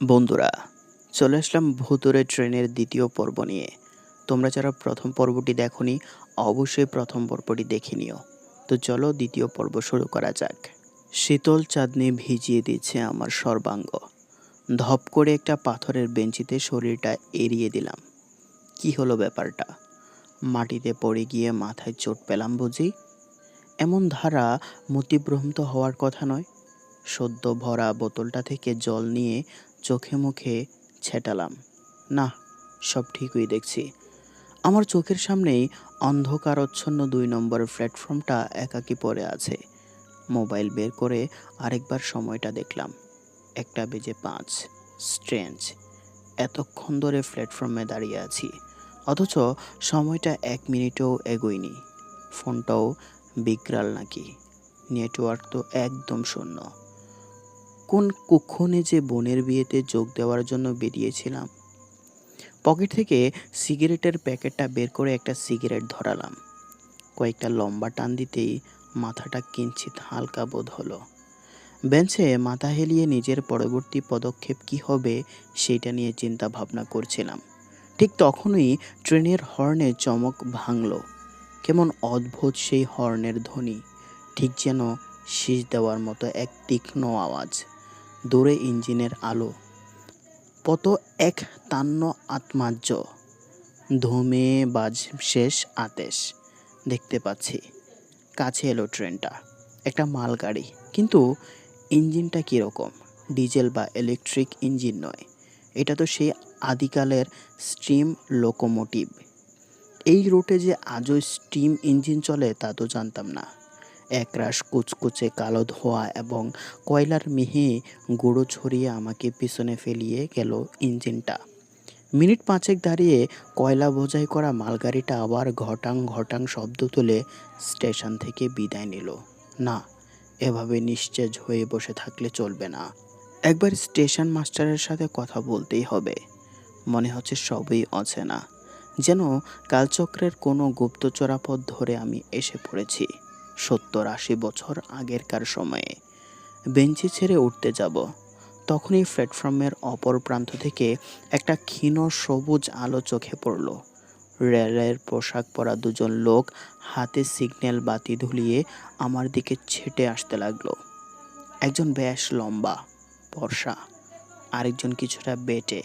বন্ধুরা, চলে আসলাম ভুতুরে ট্রেনের দ্বিতীয় পর্ব নিয়ে। তোমরা যারা প্রথম পর্বটি দেখোনি, অবশ্যই প্রথম পর্বটি দেখে নিও। তো চলো দ্বিতীয় পর্ব শুরু করা যাক। শীতল চাঁদনি ভিজিয়ে দিচ্ছে আমার সর্বাঙ্গ। ধপ করে একটা পাথরের বেঞ্চিতে শরীরটা এড়িয়ে দিলাম। কি হলো ব্যাপারটা? মাটিতে পড়ে গিয়ে মাথায় চোট পেলাম বুঝি? এমন ধারা মতিভ্রমিত হওয়ার কথা নয়। সদ্য ভরা বোতলটা থেকে জল নিয়ে চোখে মুখে ছেটালাম। না, সব ঠিকই দেখছি। আমার চোখের সামনেই অন্ধকারচ্ছন্ন দুই নম্বর প্ল্যাটফর্মটা একাকী পড়ে আছে। মোবাইল বের করে আরেকবার সময়টা দেখলাম। একটা বেজে পাঁচ। স্ট্রেঞ্জ। এতক্ষণ ধরে প্ল্যাটফর্মে দাঁড়িয়ে আছি। অথচ সময়টা এক মিনিটেও এগোয়নি। ফোনটাও বিকরাল নাকি? নেটওয়ার্ক তো একদম শূন্য। কোন কুক্ষণে যে বোনের বিয়েতে যোগ দেওয়ার জন্য বেরিয়েছিলাম। পকেট থেকে সিগারেটের প্যাকেটটা বের করে একটা সিগারেট ধরালাম। কয়েকটা লম্বা টান দিতেই মাথাটা কিঞ্চিত হালকা বোধ হলো। বেঞ্চে মাথা হেলিয়ে নিজের পরবর্তী পদক্ষেপ কি হবে সেইটা নিয়ে চিন্তা ভাবনা করছিলাম। ঠিক তখনই ট্রেনের হর্নে চমক ভাঙল। কেমন অদ্ভুত সেই হর্নের ধ্বনি, ঠিক যেন শীষ দেওয়ার মতো এক তীক্ষ্ণ আওয়াজ। দূরে ইঞ্জিনের আলো। পত এক তান্ন আত্মাজ্য। ধুমে বাজ শেষ আতেশ দেখতে পাচ্ছি। কাছে এলো ট্রেনটা। একটা মালগাড়ি। কিন্তু ইঞ্জিনটা কীরকম? ডিজেল বা ইলেকট্রিক ইঞ্জিন নয়। এটা তো সেই আদিকালের স্টিম লোকোমোটিভ। এই রুটে যে আজও স্টিম ইঞ্জিন চলে, তা তো জানতাম না। একরাশ কুচকুচে কালো ধোয়া এবং কয়লার মিহি গুঁড়ো ছড়িয়ে আমাকে পিছনে ফেলিয়ে গেল ইঞ্জিনটা মিনিট পাঁচেক দাঁড়িয়ে কয়লা বোঝাই করা মালগাড়িটা আবার ঘটাং ঘটাং শব্দ তুলে স্টেশন থেকে বিদায় নিল। না, এভাবে নিশ্চেজ হয়ে বসে থাকলে চলবে না। একবার স্টেশন মাস্টারের সাথে কথা বলতেই হবে। মনে হচ্ছে সবই অচেনা। যেন কালচক্রের কোনো গুপ্তচরাপথ ধরে আমি এসে পড়েছি। সত্তর আশি বছর আগেরকার সময়ে। বেঞ্চি ছেড়ে উঠতে যাব। তখনই প্ল্যাটফর্মের অপর প্রান্ত থেকে একটা ক্ষীণ সবুজ আলো চোখে পড়ল। রেলের পোশাক পরা দুজন লোক হাতে সিগন্যাল বাতি ধুলিয়ে আমার দিকে ছেটে আসতে লাগল। একজন বেশ লম্বা বর্ষা আরেকজন কিছুটা বেটে,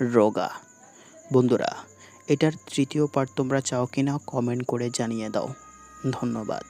রোগা। বন্ধুরা এটার তৃতীয় পার্ট তোমরা চাও কিনা কমেন্ট করে জানিয়ে দাও। ধন্যবাদ।